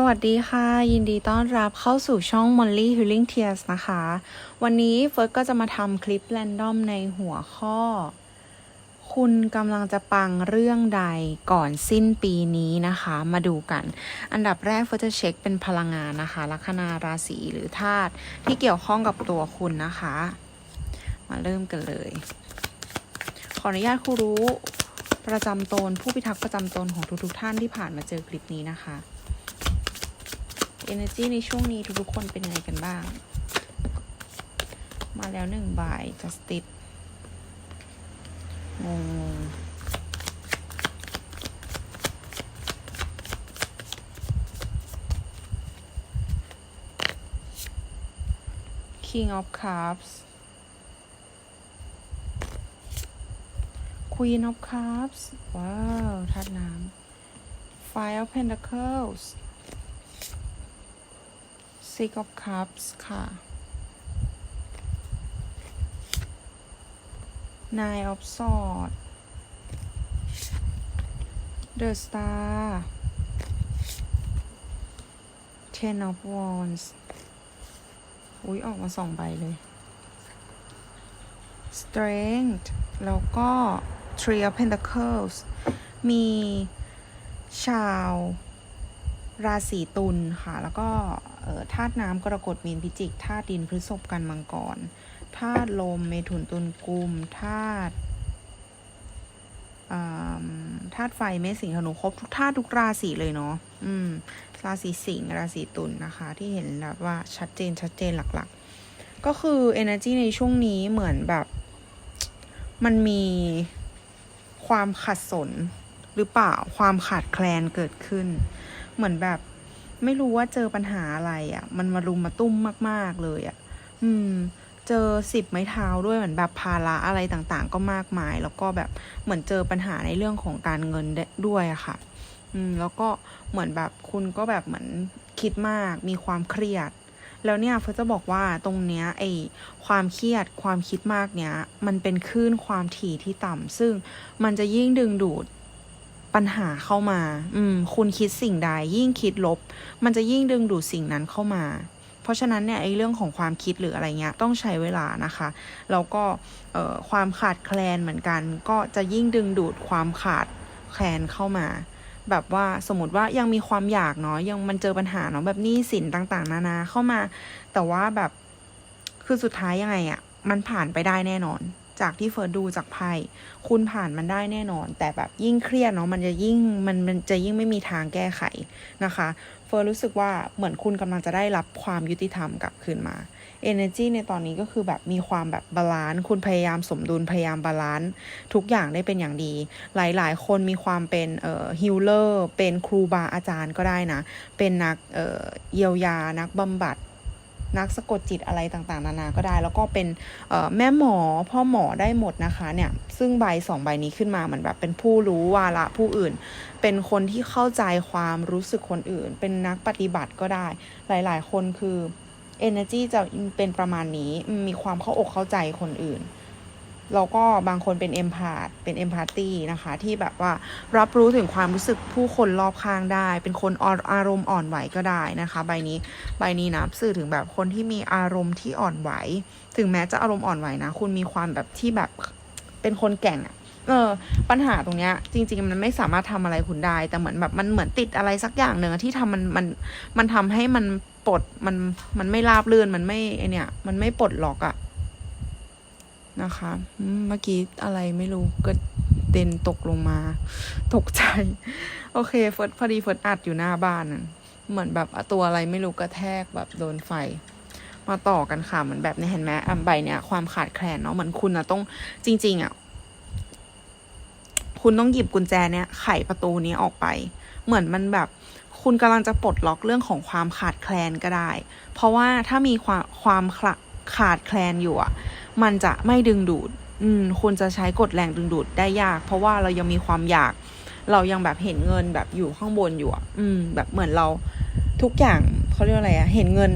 สวัสดีค่ะ ยินดีต้อนรับเข้าสู่ช่อง Molly Healing Tears นะคะ วันนี้เฟิร์สก็จะมาทำคลิปแรนดอมในหัวข้อ คุณกำลังจะปังเรื่องใดก่อนสิ้นปีนี้นะคะ มาดูกัน อันดับแรกเฟิร์สจะเช็คเป็นพลังงานนะคะ ลัคนาราศีหรือธาตุที่เกี่ยวข้องกับตัวคุณนะคะ มาเริ่มกันเลย ขออนุญาตครูรู้ประจำตนผู้พิทักษ์ประจำตนของทุกๆท่านที่ผ่านมาเจอคลิปนี้นะคะ เอเนอร์จีในช่วงนี้ทุกๆคนเป็นยังไงกันบ้าง มาแล้วหนึ่งใบ Justice งงคิงออฟคัพส์ควีนออฟคัพส์ว้าวทัดน้ำ Five of Pentacles six of cups ค่ะ nine of swords the star ten of wands อุ้ยออกมาสองใบเลย strength แล้วก็ three of pentacles มีชาว ราศีตุลค่ะ แล้วก็ธาตุน้ำกรกฎมีนพิจิกธาตุดินพฤษภกันมังกรธาตุลมเมถุนตุลกุมธาตุธาตุไฟเมษสิงห์ธนูครบทุกธาตุทุกราศีเลยเนาะอืม ราศีสิงห์ราศีตุลนะคะ ที่เห็นแบบว่าชัดเจนชัดเจนหลักๆ ก็คือ energy ในช่วงนี้เหมือนแบบ มันมีความขัดสนหรือเปล่าความขาดแคลนเกิดขึ้น เหมือนแบบ ไม่รู้ว่าเจอปัญหาอะไรอะ่ะ มันมารุมมาตุ้มมาก ๆ เลยอะ่ะ อืม เจอสิบไม้เท้าด้วยเหมือนแบบภาระอะไรต่างๆ ก็มากมาย แล้วก็แบบเหมือนเจอปัญหาในเรื่องของการเงินด้วยอะค่ะ อืม แล้วก็เหมือนแบบคุณก็แบบเหมือนคิดมาก มีความเครียดแล้วเนี่ยเฟิร์สจะบอกว่าตรงเนี้ยไอความเครียดความคิดมากเนี้ยมันเป็นคลื่นความถี่ที่ต่ำซึ่งมันจะยิ่งดึงดูด ปัญหาเข้ามา อืม คุณคิดสิ่งใดยิ่งคิดลบ มันจะยิ่งดึงดูดสิ่งนั้นเข้ามา เพราะฉะนั้นเนี่ยไอ้เรื่องของความคิดหรืออะไรเงี้ยต้องใช้เวลานะคะ แล้วก็เอ่อความขาดแคลนเหมือนกัน ก็จะยิ่งดึงดูดความขาดแคลนเข้ามา แบบว่าสมมติว่ายังมีความอยากเนาะยังมันเจอปัญหาเนาะแบบนี้สินต่างๆ นานาเข้ามา แต่ว่าแบบคือสุดท้ายยังไงอะ่ะมันผ่านไปได้แน่นอน จากที่เฟิร์สดูจากไพ่คุณผ่านมันได้แน่นอน แต่แบบยิ่งเครียดเนาะมันจะยิ่งมันมันจะยิ่งไม่มีทางแก้ไขนะคะ เฟิร์สรู้สึกว่าเหมือนคุณกำลังจะได้รับความยุติธรรมกลับคืนมา Energy ในตอนนี้ก็คือแบบมีความแบบบาลานซ์คุณพยายามสมดุลพยายามบาลานซ์ทุกอย่างได้เป็นอย่างดี หลายๆ คนมีความเป็นเอ่อฮิลเลอร์เป็นครูบาอาจารย์ก็ได้นะ เป็นนักเอ่อเยียวยานักบำบัด นักสะกดจิตอะไรต่างๆ นานาก็ได้ แล้วก็เป็นแม่หมอพ่อหมอได้หมดนะคะเนี่ยซึ่งใบสองใบนี้ขึ้นมาเหมือนแบบเป็นผู้รู้วาระผู้อื่น เป็นคนที่เข้าใจความรู้สึกคนอื่น เป็นนักปฏิบัติก็ได้ หลายๆ คนคือ energy จะเป็นประมาณนี้มีความเข้าอกเข้าใจคนอื่น แล้วก็บางคนเป็นเอมพาตเป็นเอมพาตีนะคะ ที่แบบว่ารับรู้ถึงความรู้สึกผู้คนรอบข้างได้ เป็นคนออารมณ์อ่อนไหวก็ได้นะคะ ใบนี้ ใบนี้นะสื่อถึงแบบคนที่มีอารมณ์ที่อ่อนไหว ถึงแม้จะอารมณ์อ่อนไหวนะ คุณมีความแบบที่แบบเป็นคนแก่งอะเออปัญหาตรงเนี้ยจริง ๆ มันไม่สามารถทำอะไรคุณได้ แต่เหมือนแบบมันเหมือนติดอะไรสักอย่างหนึ่งที่ทำมันมันมันทำให้มันปลดมันมันไม่ราบเลื่นมันไม่ไอเนี่ย มันไม่ปลดล็อกอะ นะคะ เมื่อกี้อะไรไม่รู้ก็เด่นตกลงมา ตกใจ โอเคเฟิร์สพอดีเฟิร์สอัดอยู่หน้าบ้านน่ะเหมือนแบบตัวอะไรไม่รู้กระแทกแบบโดนไฟ มาต่อกันค่ะเหมือนแบบในเห็นไหมอันใบเนี้ยความขาดแคลนเนาะเหมือนคุณอะต้องจริง ๆอะคุณต้องหยิบกุญแจเนี้ยไขประตูนี้ออกไป เหมือนมันแบบ คุณกำลังจะปลดล็อกเรื่องของความขาดแคลนก็ได้ เพราะว่าถ้ามีความความขาดแคลนอยู่อะ มันจะไม่ดึงดูด อืมคุณจะใช้กฎแรงดึงดูดได้ยาก เพราะว่าเรายังมีความอยาก เรายังแบบเห็นเงินแบบอยู่ข้างบนอยู่อะ อืม แบบเหมือนเราทุกอย่างเขาเรียกอะไรอะเห็นเงิน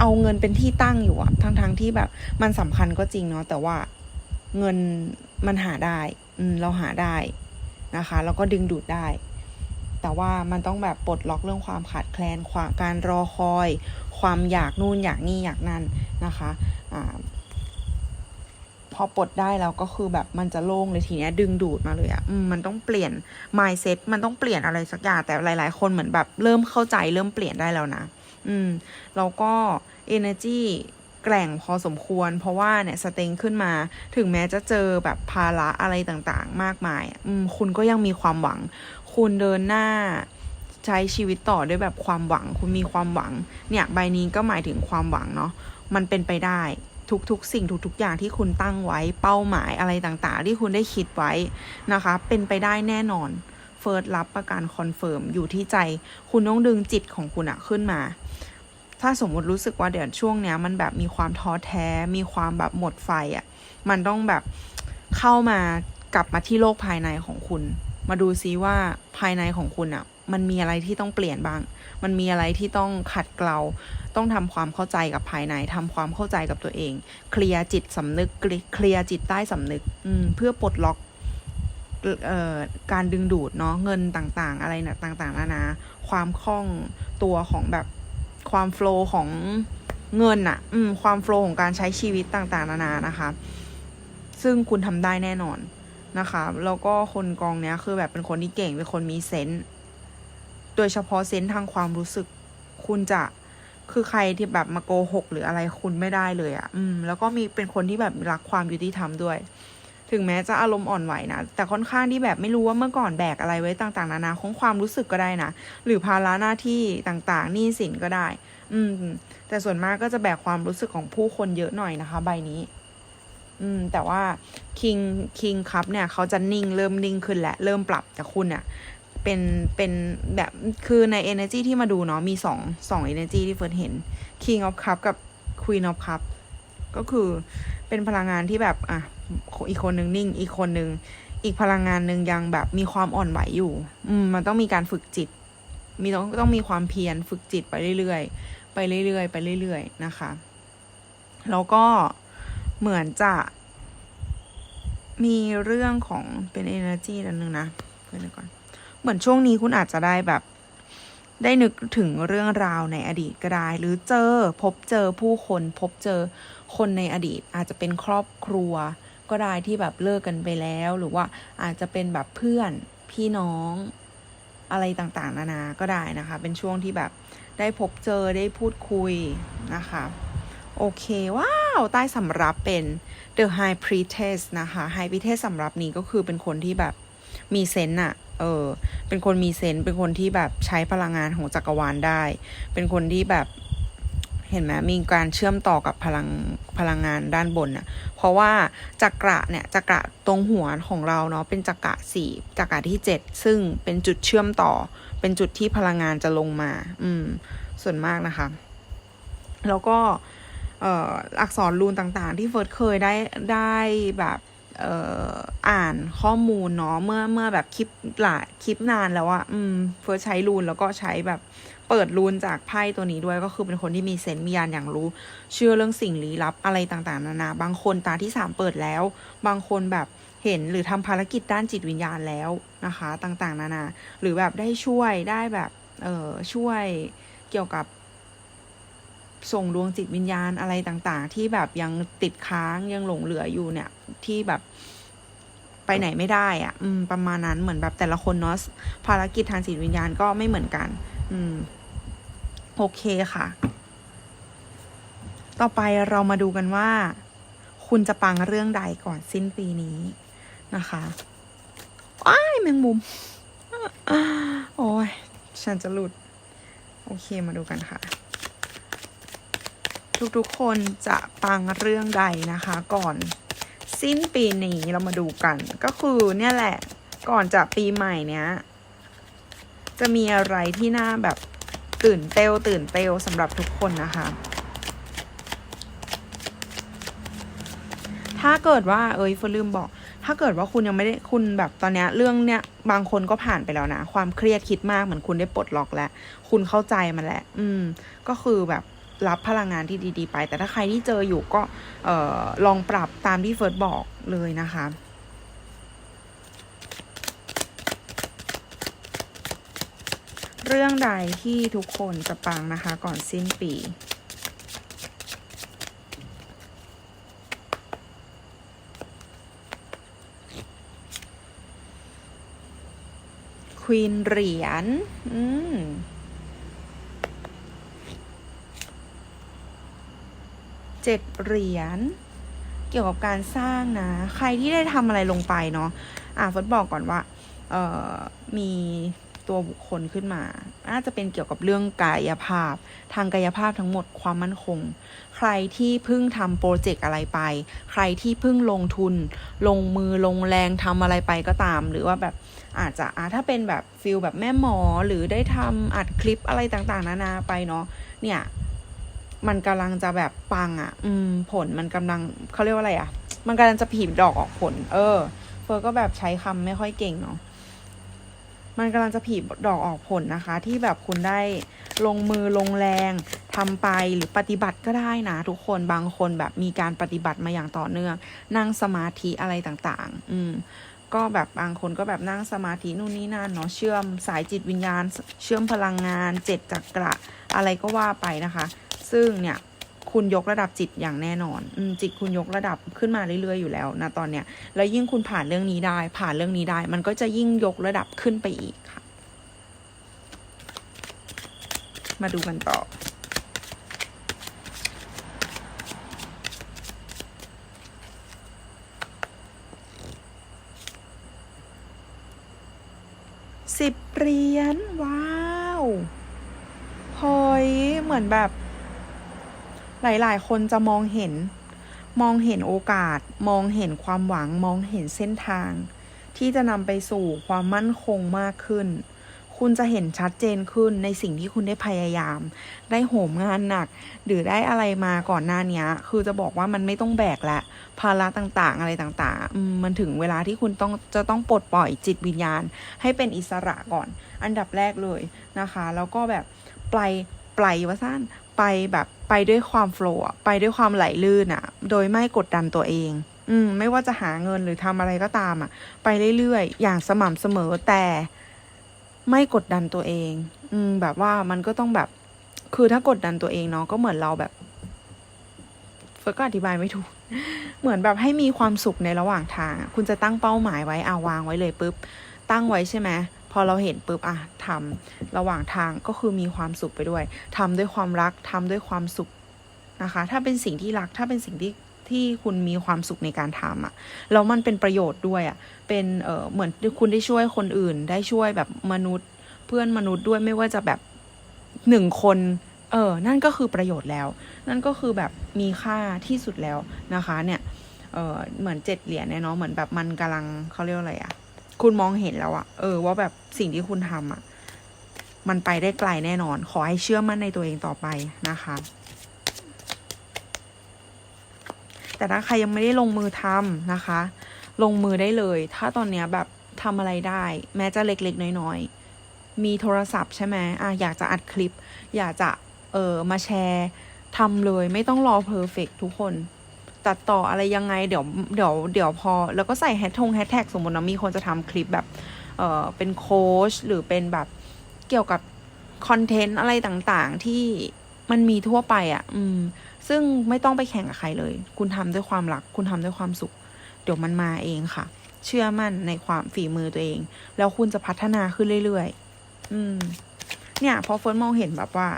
เอาเงินเป็นที่ตั้งอยู่อะทั้งๆทที่แบบ มันสำคัญก็จริงเนาะแต่ว่าเงินมันหาได้ อืม เราหาได้นะคะแล้วก็ดึงดูดได้ แต่ว่ามันต้องแบบปลดล็อกเรื่องความขาดแคลนความการรอคอย ความอยากนู่นอยากนี่อยากนั่นนะคะ อ่า พอปลดได้แล้วก็คือแบบมันจะโล่งเลยทีเนี้ย ดึงดูดมาเลยอะ่ะอืมมันต้องเปลี่ยน mindset มันต้องเปลี่ยนอะไรสักอย่างแต่หลาย ๆ คนเหมือนแบบเริ่มเข้าใจเริ่มเปลี่ยนได้แล้วนะ อืมแล้วก็ energy แกร่งพอสมควร เพราะว่าเนี่ยสเต็งขึ้นมา ถึงแม้จะเจอแบบภาระอะไรต่างๆ มากมายอะอืมคุณก็ยังมีความหวัง คุณเดินหน้าใช้ชีวิตต่อด้วยแบบความหวัง คุณมีความหวัง เนี่ยใบนี้ก็หมายถึงความหวังเนาะมันเป็นไปได้ ทุกๆ สิ่งทุกๆ อย่างที่คุณตั้งไว้เป้าหมายอะไรต่างๆ ที่คุณได้คิดไว้นะคะ เป็นไปได้แน่นอนเฟิร์สรับประกันคอนเฟิร์มอยู่ที่ใจคุณต้องดึงจิตของคุณอะขึ้นมา ถ้าสมมุติรู้สึกว่าเดี๋ยวช่วงเนี้ยมันแบบมีความท้อแท้ มีความแบบหมดไฟอะ่ะมันต้องแบบเข้ามากลับมาที่โลกภายในของคุณ มาดูซิว่าภายในของคุณอะ มันมีอะไรที่ต้องเปลี่ยนบ้าง มันมีอะไรที่ต้องขัดเกลา ต้องทำความเข้าใจกับภายในทำความเข้าใจกับตัวเอง เคลียร์จิตสำนึก เคลียร์จิตใต้สำนึกอืมเพื่อปลดล็อกออการดึงดูดเนาะเงินต่างๆ อะไรนะต่างๆนานา ความคล่องตัวของแบบความโฟล์ของเงินอะอืมความโฟล์ของการใช้ชีวิตต่างๆ นานานะคะ ซึ่งคุณทำได้แน่นอนนะคะ แล้วก็คนกองเนี้ยคือแบบเป็นคนที่เก่ง เป็นคนมีเซนส์ โดยเฉพาะเซนส์ทางความรู้สึก คุณจะคือใครที่แบบมาโกหกหรืออะไรคุณไม่ได้เลยอะ่ะ อืม แล้วก็มีเป็นคนที่แบบรักความยุติธรรมด้วย ถึงแม้จะอารมณ์อ่อนไหวนะ แต่ค่อนข้างที่แบบไม่รู้ว่าเมื่อก่อนแบกอะไรไว้ต่างๆ นานาของความรู้สึกก็ได้นะ หรือภาระหน้าที่ต่างๆหนี้สินก็ได้ อืม แต่ส่วนมากก็จะแบกความรู้สึกของผู้คนเยอะหน่อยนะคะ ใบนี้ อืม แต่ว่าคิงคิงคัพเนี่ย เขาจะนิ่งเริ่มนิ่งขึ้นแหละ เริ่มปรับแต่คุณเนี่ย เป็นเป็นแบบคือใน energy ที่มาดูเนาะมีสองสอง energy ที่เฟิร์นเห็น king of cup กับ queen of cup ก็คือเป็นพลังงานที่แบบอะอีกคนหนึ่งนิ่ง อีกคนหนึ่งอีกพลังงานหนึ่งยังแบบมีความอ่อนไหวอยู่ อืมมันต้องมีการฝึกจิต มีต้องต้องมีความเพียรฝึกจิตไปเรื่อยๆไปเรื่อยๆไปเรื่อยๆนะคะ แล้วก็เหมือนจะ มีเรื่องของเป็น energy อันหนึ่งนะเพื่อนก่อน เหมือนช่วงนี้คุณอาจจะได้แบบ ได้นึกถึงเรื่องราวในอดีตก็ได้ หรือเจอพบเจอผู้คน พบเจอคนในอดีต อาจจะเป็นครอบครัว ก็ได้ที่แบบเลิกกันไปแล้ว หรือว่าอาจจะเป็นแบบเพื่อนพี่น้องอะไรต่างๆ นานา ก็ได้นะคะ เป็นช่วงที่แบบได้พบเจอได้พูดคุยนะคะ โอเค ว้าว ใต้สำรับเป็น The High Priestess นะคะ High Priestess สำรับนี้ก็คือเป็นคนที่แบบมีเซนต์อะ เออ เป็นคนมีเซนต์เป็นคนที่แบบใช้พลังงานของจักรวาลได้ เป็นคนที่แบบเห็นไหมมีการเชื่อมต่อกับพลังพลังงานด้านบนน่ะ เพราะว่าจักระเนี่ยจักระตรงหัวของเราเนาะเป็นจักระสี่จักระที่เจ็ดซึ่งเป็นจุดเชื่อมต่อ เป็นจุดที่พลังงานจะลงมา อืม ส่วนมากนะคะ แล้วก็อักษรรูนต่างๆ ที่เฟิร์สเคยได้ได้แบบ อ่านข้อมูลเนาะเมื่อเมื่อแบบคลิปหลายคลิปนานแล้วอะอืมเฟิร์สใช้รูนแล้วก็ใช้แบบเปิดรูนจากไพ่ตัวนี้ด้วยก็คือเป็นคนที่มีเซนต์มียานอย่างรู้ เชื่อเรื่องสิ่งลี้ลับอะไรต่างๆ นานา บางคนตาที่สามเปิดแล้ว บางคนแบบเห็นหรือทำภารกิจด้านจิตวิญญาณแล้วนะคะ ต่างๆ นานา หรือแบบได้ช่วยได้แบบเออช่วยเกี่ยวกับส่งดวงจิตวิญญาณอะไรต่างๆ ที่แบบยังติดค้างยังหลงเหลืออยู่เนี่ย ที่แบบไปไหนไม่ได้อะ่ะอืม ประมาณนั้นเหมือนแบบแต่ละคนเนาะภารกิจทางจิตวิญญาณก็ไม่เหมือนกัน อืม โอเคค่ะ ต่อไปเรามาดูกันว่า คุณจะปังเรื่องใดก่อนสิ้นปีนี้นะคะอ้ายแมงมุม โอ้ย ฉันจะหลุด โอเคมาดูกันค่ะ ทุกๆคนจะปังเรื่องใดนะคะ ก่อน สิ้นปีนี้เรามาดูกัน ก็คือเนี่ยแหละ ก่อนจะปีใหม่เนี้ย จะมีอะไรที่น่าแบบตื่นเต้วตื่นเต้วสำหรับทุกคนนะคะ ถ้าเกิดว่าเอ้ยเฟลืมบอก ถ้าเกิดว่าคุณยังไม่ได้คุณแบบตอนนี้เรื่องเนี้ยบางคนก็ผ่านไปแล้วนะ ความเครียดคิดมากเหมือนคุณได้ปลดล็อกแล้ว คุณเข้าใจมันแหละอืม ก็คือแบบ รับพลังงานที่ดี ๆ ไป แต่ถ้าใครที่เจออยู่ก็ออลองปรับตามที่เฟิร์สบอกเลยนะคะเรื่องใดที่ทุกคนจะปังนะคะก่อนสิ้นปี ควีนเหรียญ อืม เจ็ดเหรียญเกี่ยวกับการสร้างนะ ใครที่ได้ทำอะไรลงไปเนาะอะฟดบอกก่อนว่าเอ่อมีตัวบุคคลขึ้นมา น่าจะเป็นเกี่ยวกับเรื่องกายภาพ ทางกายภาพทั้งหมดความมั่นคง ใครที่เพิ่งทำโปรเจกต์อะไรไป ใครที่เพิ่งลงทุน ลงมือลงแรงทำอะไรไปก็ตาม หรือว่าแบบอาจจะอะถ้าเป็นแบบฟิลแบบแม่หมอหรือได้ทำอัดคลิปอะไรต่างๆ นานาไปเนาะ เนี่ย มันกำลังจะแบบปังอะ่ะ อืม ผลมันกำลังเขาเรียกว่าอะไรอะ่ะ มันกำลังจะผีดอกออกผล เออ เฟิร์นก็แบบใช้คำไม่ค่อยเก่งเนาะมันกำลังจะผีดอกออกผลนะคะ ที่แบบคุณได้ลงมือลงแรงทำไปหรือปฏิบัติก็ได้นะ ทุกคนบางคนแบบมีการปฏิบัติมาอย่างต่อเนื่อง นั่งสมาธิอะไรต่างๆ อืมก็แบบบางคนก็แบบนั่งสมาธินู่นนี่นั่นเนาะเชื่อมสายจิตวิญญาณ เชื่อมพลังงานเจ็ดจักระอะไรก็ว่าไปนะคะ ซึ่งเนี่ยคุณยกระดับจิตอย่างแน่นอนอจิตคุณยกระดับขึ้นมาเรื่อยๆอยู่แล้วนะตอนเนี้ยแล้วยิ่งคุณผ่านเรื่องนี้ได้ ผ่านเรื่องนี้ได้ มันก็จะยิ่งยกระดับขึ้นไปอีกค่ะ มาดูกันต่อสิบเหรียญว้าวเฮ้ยเหมือนแบบ หลายๆ คนจะมองเห็น มองเห็นโอกาส มองเห็นความหวัง มองเห็นเส้นทาง ที่จะนำไปสู่ความมั่นคงมากขึ้น คุณจะเห็นชัดเจนขึ้นในสิ่งที่คุณได้พยายาม ได้โหมงานหนัก หรือได้อะไรมาก่อนหน้านี้คือจะบอกว่ามันไม่ต้องแบกและ ภาระต่างๆ อะไรต่างๆ มันถึงเวลาที่คุณต้องจะต้องปลดปล่อยจิตวิญญาณ ให้เป็นอิสระก่อน อันดับแรกเลยนะคะ แล้วก็แบบปล่อยปล่อยวะสั้นไปแบบ ไปด้วยความโฟล์อะไปด้วยความไหลลื่นอะโดยไม่กดดันตัวเอง อืม ไม่ว่าจะหาเงินหรือทำอะไรก็ตามอะไปเรื่อยๆ อย่างสม่ำเสมอแต่ไม่กดดันตัวเอง อืม แบบว่ามันก็ต้องแบบ คือถ้ากดดันตัวเองเนาะก็เหมือนเราแบบเฟิร์ก็อธิบายไม่ถูก เหมือนแบบให้มีความสุขในระหว่างทาง คุณจะตั้งเป้าหมายไว้อาวางไว้เลยปุ๊บ ตั้งไว้ใช่ไหม พอเราเห็นปุ๊บอะทำระหว่างทางก็คือมีความสุขไปด้วยทำด้วยความรักทำด้วยความสุขนะคะ ถ้าเป็นสิ่งที่รักถ้าเป็นสิ่งที่ที่คุณมีความสุขในการทำอะแล้วมันเป็นประโยชน์ด้วยอะเป็นเออเหมือนคุณได้ช่วยคนอื่น ได้ช่วยแบบมนุษย์ เพื่อนมนุษย์ด้วยไม่ว่าจะแบบหนึ่งคนเออนั่นก็คือประโยชน์แล้ว นั่นก็คือแบบมีค่าที่สุดแล้วนะคะเนี่ยเออเหมือนเจ็ดเหรียญเนี่ยเนาะเหมือนแบบมันกำลังเขาเรียกว่าอะไรอะ คุณมองเห็นแล้วอะเออ ว่าแบบสิ่งที่คุณทำอะมันไปได้ไกลแน่นอน ขอให้เชื่อมั่นในตัวเองต่อไปนะคะ แต่ถ้าใครยังไม่ได้ลงมือทำนะคะ ลงมือได้เลย ถ้าตอนเนี้ยแบบทำอะไรได้ แม้จะเล็กๆ น้อยๆ มีโทรศัพท์ใช่ไหมอะอยากจะอัดคลิป อยากจะเออมาแชร์ทำเลย ไม่ต้องรอเพอร์เฟกทุกคน ตัดต่ออะไรยังไงเดี๋ยวเดี๋ยวเดี๋ยวพอ แล้วก็ใส่แฮชทงแฮชแท็กสมมตินะมีคนจะทำคลิปแบบเออเป็นโค้ชหรือเป็นแบบเกี่ยวกับคอนเทนต์อะไรต่างๆที่มันมีทั่วไปอะ่ะ อืม ซึ่งไม่ต้องไปแข่งกับใครเลย คุณทำด้วยความรัก คุณทำด้วยความสุข เดี๋ยวมันมาเองค่ะ เชื่อมั่นในความฝีมือตัวเอง แล้วคุณจะพัฒนาขึ้นเรื่อยๆ อืม เนี่ย พอเฟิร์นมองเห็นแบบว่า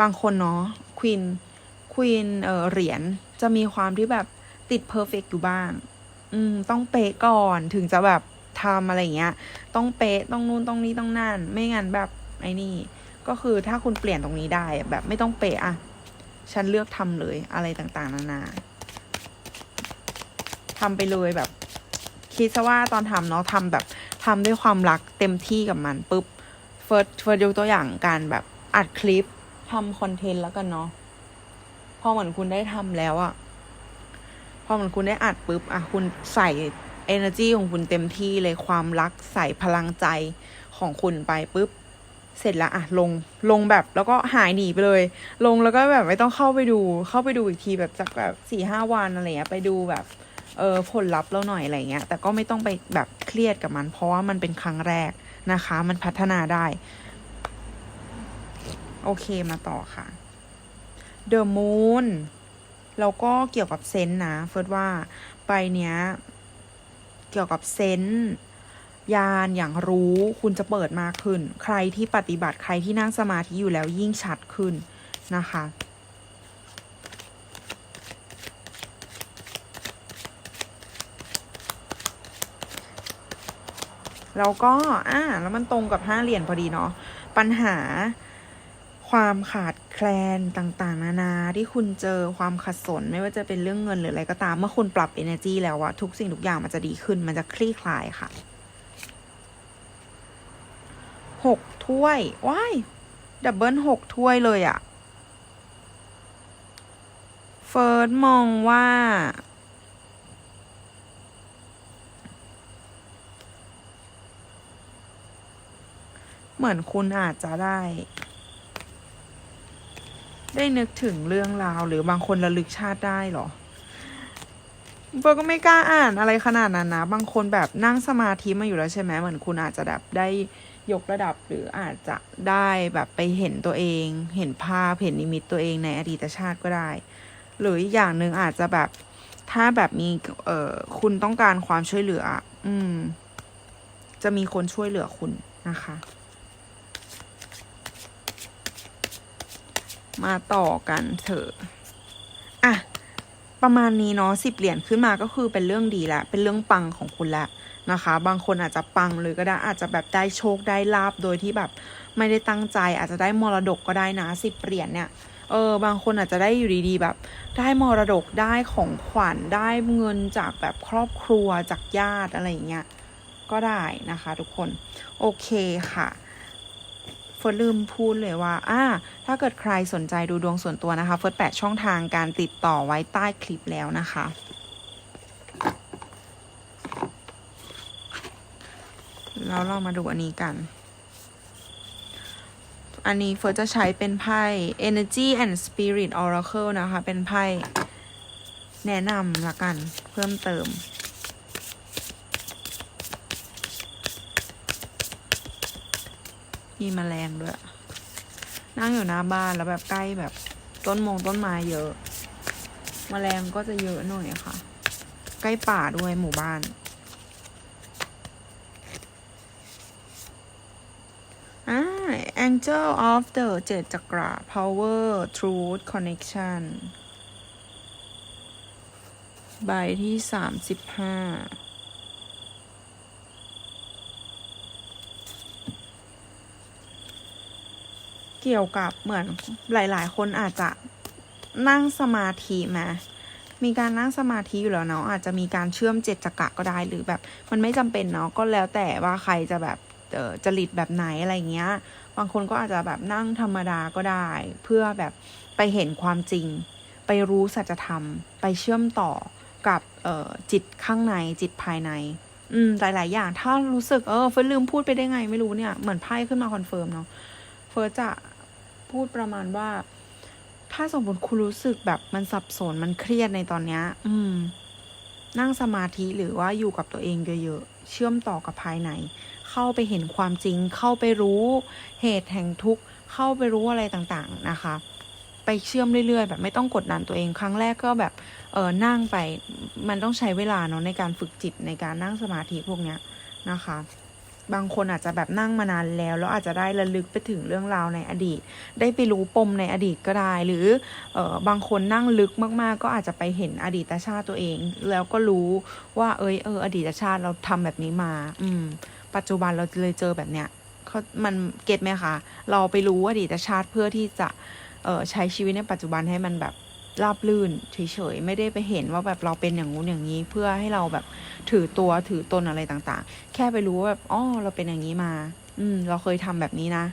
บางคนเนาะควีนควีนเออเหรียญ จะมีความที่แบบติดเพอร์เฟกอยู่บ้าง อืม ต้องเป๊ะก่อนถึงจะแบบทำอะไรเงี้ย ต้องเป๊ะต้องนู่นต้องนี้ต้องนั่น ไม่งั้นแบบไอ้นี่ ก็คือถ้าคุณเปลี่ยนตรงนี้ได้แบบไม่ต้องเป๊ะอะฉันเลือกทำเลยอะไรต่างๆ นานาทำไปเลยแบบ คิดซะว่าตอนทำเนาะทำแบบทำด้วยความรักเต็มที่กับมันปุ๊บเฟิร์สเฟิร์สยกตัวอย่างการแบบอัดคลิปทำคอนเทนต์แล้วกันเนาะ พอเหมือนคุณได้ทำแล้วอะพอเหมือนคุณได้อัดปุ๊บอะคุณใส่ energy ของคุณเต็มที่เลยความรักใส่พลังใจของคุณไปปุ๊บเสร็จแล้วอะลงลงแบบแล้วก็หายหนีไปเลย ลงแล้วก็แบบไม่ต้องเข้าไปดู เข้าไปดูอีกทีแบบจากแบบสี่ห้าวันอะไรเงี้ยไปดูแบบเออผลลัพธ์แล้วหน่อยอะไรเงี้ยแต่ก็ไม่ต้องไปแบบเครียดกับมัน เพราะว่ามันเป็นครั้งแรกนะคะ มันพัฒนาได้ โอเคมาต่อค่ะ The Moon แล้วก็เกี่ยวกับเซนนะ เฟิร์สว่าใบเนี้ย เกี่ยวกับเซนยานอย่างรู้คุณจะเปิดมากขึ้น ใครที่ปฏิบัติใครที่นั่งสมาธิอยู่แล้วยิ่งชัดขึ้นนะคะ แล้วก็อ่าแล้วมันตรงกับห้าเหรียญพอดีเนาะปัญหา ความขาดแคลนต่างๆ นานาที่คุณเจอความขัดสนไม่ว่าจะเป็นเรื่องเงินหรืออะไรก็ตาม เมื่อคุณปรับ energy แล้วอะทุกสิ่งทุกอย่างมันจะดีขึ้น มันจะคลี่คลายค่ะหกถ้วยว้ายดับเบิลหกถ้วยเลยอะเฟิร์สมองว่าเหมือนคุณอาจจะได้ ได้นึกถึงเรื่องราว หรือบางคนระลึกชาติได้เหรอเฟิร์ก็ไม่กล้าอ่านอะไรขนาดนั้นนะ บางคนแบบนั่งสมาธิมาอยู่แล้วใช่ไหมเหมือนคุณอาจจะแบบได้ยกระดับหรืออาจจะได้แบบไปเห็นตัวเอง เห็นภาพเห็นนิมิตตัวเองในอดีตชาติก็ได้ หรืออีกอย่างหนึ่งอาจจะแบบถ้าแบบมีเอ่อคุณต้องการความช่วยเหลือ อืม จะมีคนช่วยเหลือคุณนะคะ มาต่อกันเถอะอะประมาณนี้เนาะสิบเหรียญขึ้นมาก็คือเป็นเรื่องดีละ เป็นเรื่องปังของคุณละนะคะ บางคนอาจจะปังเลยก็ได้อาจจะแบบได้โชคได้ลาบโดยที่แบบไม่ได้ตั้งใจ อาจจะได้มรดกก็ได้นะสิบเหรียญเนี่ยเออบางคนอาจจะได้อยู่ดีๆแบบ ได้มรดกได้ของขวัญได้เงินจากแบบครอบครัวจากญาติอะไรอย่างเงี้ยก็ได้นะคะ ทุกคนโอเคค่ะ เฟิร์สลืมพูดเลยว่าอ่าถ้าเกิดใครสนใจดูดวงส่วนตัวนะคะเฟิร์สแปะช่องทางการติดต่อไว้ใต้คลิปแล้วนะคะแล้วเรามาดูอันนี้กัน อันนี้เฟิร์สจะใช้เป็นไพ่ Energy and Spirit Oracle นะคะ เป็นไพ่แนะนำละกันเพิ่มเติม มีแมลงด้วย นั่งอยู่หน้าบ้านแล้วแบบใกล้แบบต้นมงต้นไม้เยอะ แมลงก็จะเยอะหน่อยค่ะ ใกล้ป่าด้วยหมู่บ้าน อ่า Angel of the เจ็ดจักรา Power Truth Connection ใบที่สามสิบห้า เกี่ยวกับเหมือนหลาย ๆ คนอาจจะนั่งสมาธิมามีการนั่งสมาธิอยู่แล้วเนาะอาจจะมีการเชื่อมเจ็ดจักระก็ได้หรือแบบ มันไม่จำเป็นเนาะก็แล้วแต่ว่าใครจะแบบเออจริตแบบไหนอะไรเงี้ย บางคนก็อาจจะแบบนั่งธรรมดาก็ได้ เพื่อแบบไปเห็นความจริง ไปรู้สัจธรรม ไปเชื่อมต่อกับเออจิตข้างในจิตภายใน อืมหลาย ๆ อย่างถ้ารู้สึกเออเฟิร์สลืมพูดไปได้ไงไม่รู้เนี่ยเหมือนไพ่ขึ้นมาคอนเฟิร์มเนาะเฟิร์สจะ พูดประมาณว่า ถ้าสมมติคุณรู้สึกแบบมันสับสนมันเครียดในตอนเนี้ย อืม นั่งสมาธิหรือว่าอยู่กับตัวเองเยอะๆเชื่อมต่อกับภายใน เข้าไปเห็นความจริง เข้าไปรู้เหตุแห่งทุกข์เข้าไปรู้อะไรต่างๆนะคะไปเชื่อมเรื่อยๆ แบบไม่ต้องกดดันตัวเองครั้งแรกก็แบบเออนั่งไปมันต้องใช้เวลาเนาะในการฝึกจิตในการนั่งสมาธิพวกเนี้ยนะคะ บางคนอาจจะแบบนั่งมานานแล้ว แล้วอาจจะได้ระลึกไปถึงเรื่องราวในอดีต ได้ไปรู้ปมในอดีตก็ได้ หรือเออบางคนนั่งลึกมากๆ ก็อาจจะไปเห็นอดีตชาติตัวเอง แล้วก็รู้ว่า เอยเอออดีตชาติเราทำแบบนี้มา อืม ปัจจุบันเราเลยเจอแบบเนี้ยเขามันเก็ตไหมคะ เราไปรู้อดีตชาติเพื่อที่จะเออใช้ชีวิตในปัจจุบันให้มันแบบ ราบลื่นเฉยๆไม่ได้ไปเห็นว่าแบบเราเป็นอย่างงู้นอย่างนี้ เพื่อให้เราแบบถือตัวถือตนอะไรต่างๆ แค่ไปรู้ว่าแบบอ๋อเราเป็นอย่างนี้มา อืม เราเคยทำแบบนี้นะ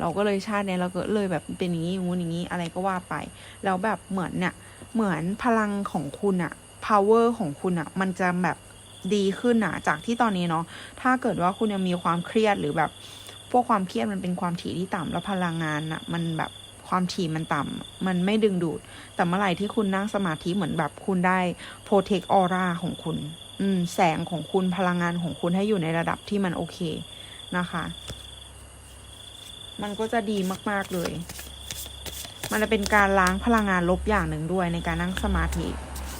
เราก็เลยชาติเนี้ยเราก็เลยแบบเป็นอย่างนี้อย่างงู้นอย่างนี้อะไรก็ว่าไปแล้วแบบเหมือนเนี่ยเหมือนพลังของคุณอะ power ของคุณอะมันจะแบบดีขึ้นอะจากที่ตอนนี้เนาะถ้าเกิดว่าคุณยังมีความเครียดหรือแบบพวกความเครียดมันเป็นความถี่ที่ต่ำแล้วพลังงานอะมันแบบ ความถี่มันต่ำมันไม่ดึงดูด แต่เมื่อไหร่ที่คุณนั่งสมาธิเหมือนแบบคุณได้ protect aura ของคุณ อืม แสงของคุณพลังงานของคุณให้อยู่ในระดับที่มันโอเคนะคะ มันก็จะดีมาก ๆ เลย มันจะเป็นการล้างพลังงานลบอย่างหนึ่งด้วยในการนั่งสมาธิ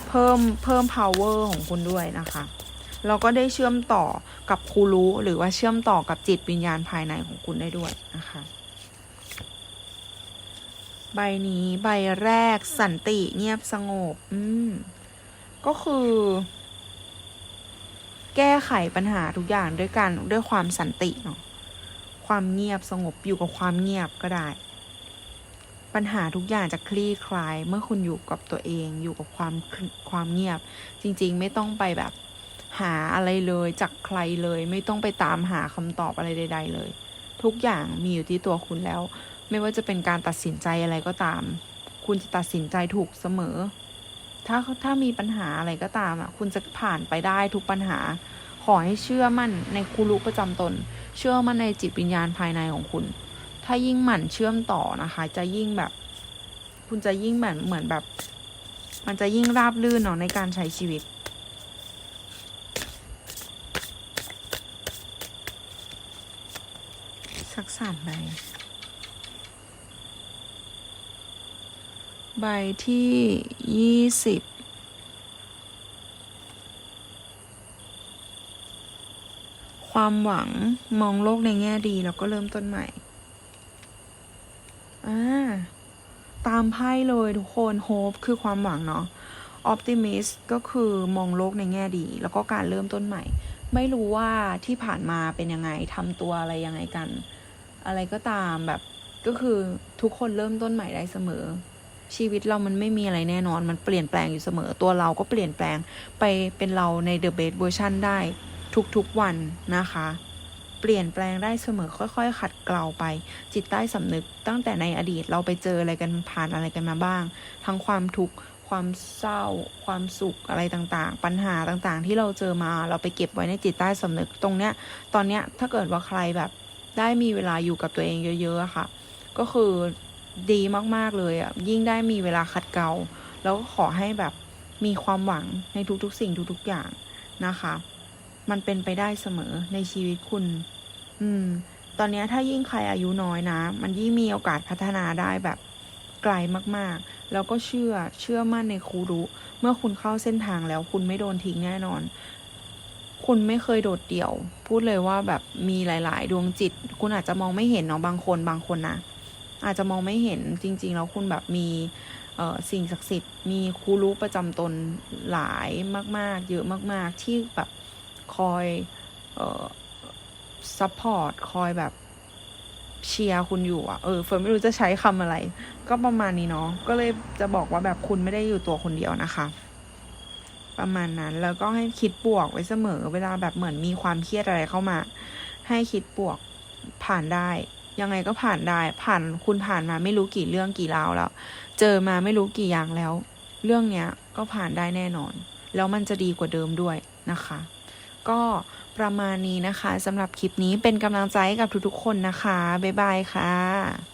เพิ่มเพิ่ม power ของคุณด้วยนะคะเราก็ได้เชื่อมต่อกับครูรู้หรือว่าเชื่อมต่อกับจิตวิญญาณภายในของคุณได้ด้วยนะคะ ใบนี้ใบแรกสันติเงียบสงบ อืม ก็คือ แก้ไขปัญหาทุกอย่างด้วยการด้วยความสันติเนาะความเงียบสงบอยู่กับความเงียบก็ได้ ปัญหาทุกอย่างจะคลี่คลาย เมื่อคุณอยู่กับตัวเองอยู่กับความความเงียบ จริง ๆ ไม่ต้องไปแบบ หาอะไรเลยจากใครเลย ไม่ต้องไปตามหาคำตอบอะไรใด ๆ เลย ทุกอย่างมีอยู่ที่ตัวคุณแล้ว ไม่ว่าจะเป็นการตัดสินใจอะไรก็ตาม คุณจะตัดสินใจถูกเสมอ ถ้าถ้ามีปัญหาอะไรก็ตามอะ คุณจะผ่านไปได้ทุกปัญหา ขอให้เชื่อมั่นในครูรู้ประจำตน เชื่อมั่นในจิตวิญญาณภายในของคุณ ถ้ายิ่งหมั่นเชื่อมต่อนะคะ จะยิ่งแบบ คุณจะยิ่งเหมือนเหมือนแบบ มันจะยิ่งราบรื่นเนาะในการใช้ชีวิตสักสามใบ ใบที่ยี่สิบความหวังมองโลกในแง่ดีแล้วก็เริ่มต้นใหม่อ่าตามไพ่เลยทุกคน hope คือความหวังเนาะ optimist ก็คือมองโลกในแง่ดี แล้วก็การเริ่มต้นใหม่ ไม่รู้ว่าที่ผ่านมาเป็นยังไงทำตัวอะไรยังไงกัน อะไรก็ตามแบบก็คือทุกคนเริ่มต้นใหม่ได้เสมอ ชีวิตเรามันไม่มีอะไรแน่นอน มันเปลี่ยนแปลงอยู่เสมอ ตัวเราก็เปลี่ยนแปลงไปเป็นเราใน the best version ได้ทุกๆวันนะคะ เปลี่ยนแปลงได้เสมอค่อย ๆ ขัดเกลาไป จิตใต้สำนึกตั้งแต่ในอดีตเราไปเจออะไรกันผ่านอะไรกันมาบ้าง ทั้งความทุกข์ความเศร้า ความสุขอะไรต่างๆ ปัญหาต่างๆ ที่เราเจอมาเราไปเก็บไว้ในจิตใต้สำนึกตรงเนี้ย ตอนเนี้ยถ้าเกิดว่าใครแบบได้มีเวลาอยู่กับตัวเองเยอะๆค่ะ ก็คือ ดีมาก ๆ เลยอะ ยิ่งได้มีเวลาขัดเกลาแล้วก็ขอให้แบบมีความหวังในทุกๆ สิ่งทุกๆอย่างนะคะ มันเป็นไปได้เสมอในชีวิตคุณ อืม ตอนนี้ถ้ายิ่งใครอายุน้อยนะ มันยิ่งมีโอกาสพัฒนาได้แบบไกลมากๆ แล้วก็เชื่อเชื่อมั่นในครูรู้เมื่อคุณเข้าเส้นทางแล้วคุณไม่โดนทิ้งแน่นอน คุณไม่เคยโดดเดี่ยว พูดเลยว่าแบบมีหลาย ๆ ดวงจิต คุณอาจจะมองไม่เห็นเนาะบางคนบางคนนะ อาจจะมองไม่เห็นจริง ๆ แล้วคุณแบบมีสิ่งศักดิ์สิทธิ์มีครูรู้ประจำตนหลายมาก ๆ เยอะมาก ๆ ที่แบบคอยซัพพอร์ตคอยแบบเชียร์คุณอยู่อะเออเฟิร์นไม่รู้จะใช้คำอะไร ก็ประมาณนี้เนาะ ก็เลยจะบอกว่าแบบคุณไม่ได้อยู่ตัวคนเดียวนะคะ ประมาณนั้น แล้วก็ให้คิดบวกไว้เสมอ เวลาแบบเหมือนมีความเครียดอะไรเข้ามา ให้คิดบวกผ่านได้ ยังไงก็ผ่านได้ ผ่านคุณผ่านมาไม่รู้กี่เรื่องกี่ราวแล้ว เจอมาไม่รู้กี่อย่างแล้ว เรื่องเนี้ยก็ผ่านได้แน่นอน แล้วมันจะดีกว่าเดิมด้วยนะคะ ก็ประมาณนี้นะคะสำหรับคลิปนี้เป็นกำลังใจให้กับทุกๆคนนะคะ บ๊ายบายค่ะ